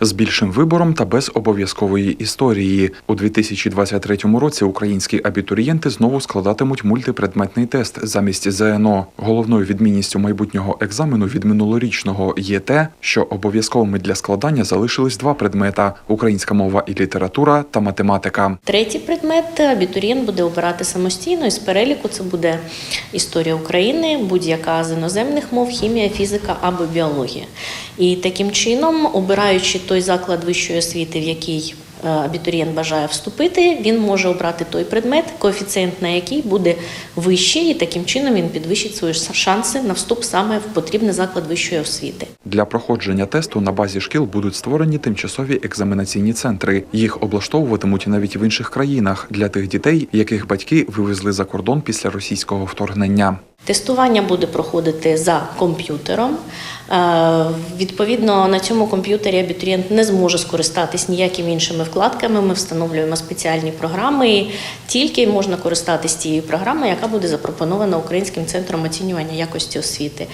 з більшим вибором та без обов'язкової історії. У 2023 році українські абітурієнти знову складатимуть мультипредметний тест замість ЗНО. Головною відмінністю майбутнього екзамену від минулорічного є те, що обов'язковими для складання залишились два предмета: українська мова і література та математика. Третій предмет абітурієнт буде обирати самостійно. Із переліку це буде історія України, будь-яка з іноземних мов, хімія, фізика або біологія. І таким чином, обираючи той заклад вищої освіти, в який е, абітурієнт бажає вступити, він може обрати той предмет, коефіцієнт на який буде вищий, і таким чином він підвищить свої шанси на вступ саме в потрібний заклад вищої освіти. Для проходження тесту на базі шкіл будуть створені тимчасові екзаменаційні центри. Їх облаштовуватимуть навіть в інших країнах для тих дітей, яких батьки вивезли за кордон після російського вторгнення. Тестування буде проходити за комп'ютером. Е, Відповідно, на цьому комп'ютері абітурієнт не зможе скористатись ніякими іншими вкладками. Ми встановлюємо спеціальні програми. і Тільки можна користатись тією програмою, яка буде запропонована Українським центром оцінювання якості освіти.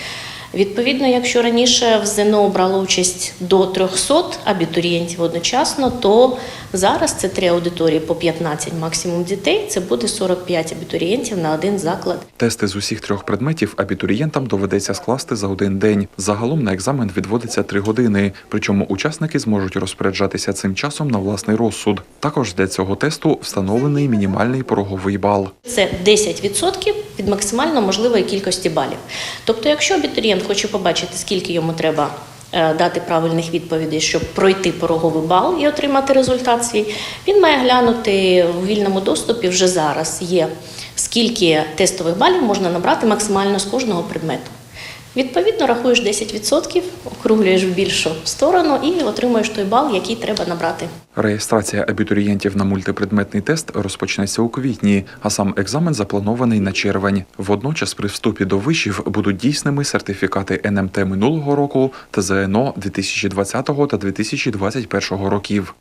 Відповідно, якщо раніше в ЗНО брало участь до 300 абітурієнтів одночасно, то зараз це три аудиторії по 15 максимум дітей. Це буде 45 абітурієнтів на один заклад. Тести з усіх трьох предметів абітурієнтам доведеться скласти за один день. Загалом на екзамен відводиться три години. Причому учасники зможуть розпоряджатися цим часом на власний розсуд. Також для цього тесту встановлений мінімальний пороговий бал. Це 10% від максимально можливої кількості балів. Тобто, якщо абітурієнт хоче побачити, скільки йому треба е, дати правильних відповідей, щоб пройти пороговий бал і отримати результат свій, він має глянути у вільному доступі вже зараз є, скільки тестових балів можна набрати максимально з кожного предмету. Відповідно, рахуєш 10%, округлюєш в більшу сторону і отримуєш той бал, який треба набрати. Реєстрація абітурієнтів на мультипредметний тест розпочнеться у квітні, а сам екзамен запланований на червень. Водночас при вступі до вишів будуть дійсними сертифікати НМТ минулого року та ЗНО 2020 та 2021 років.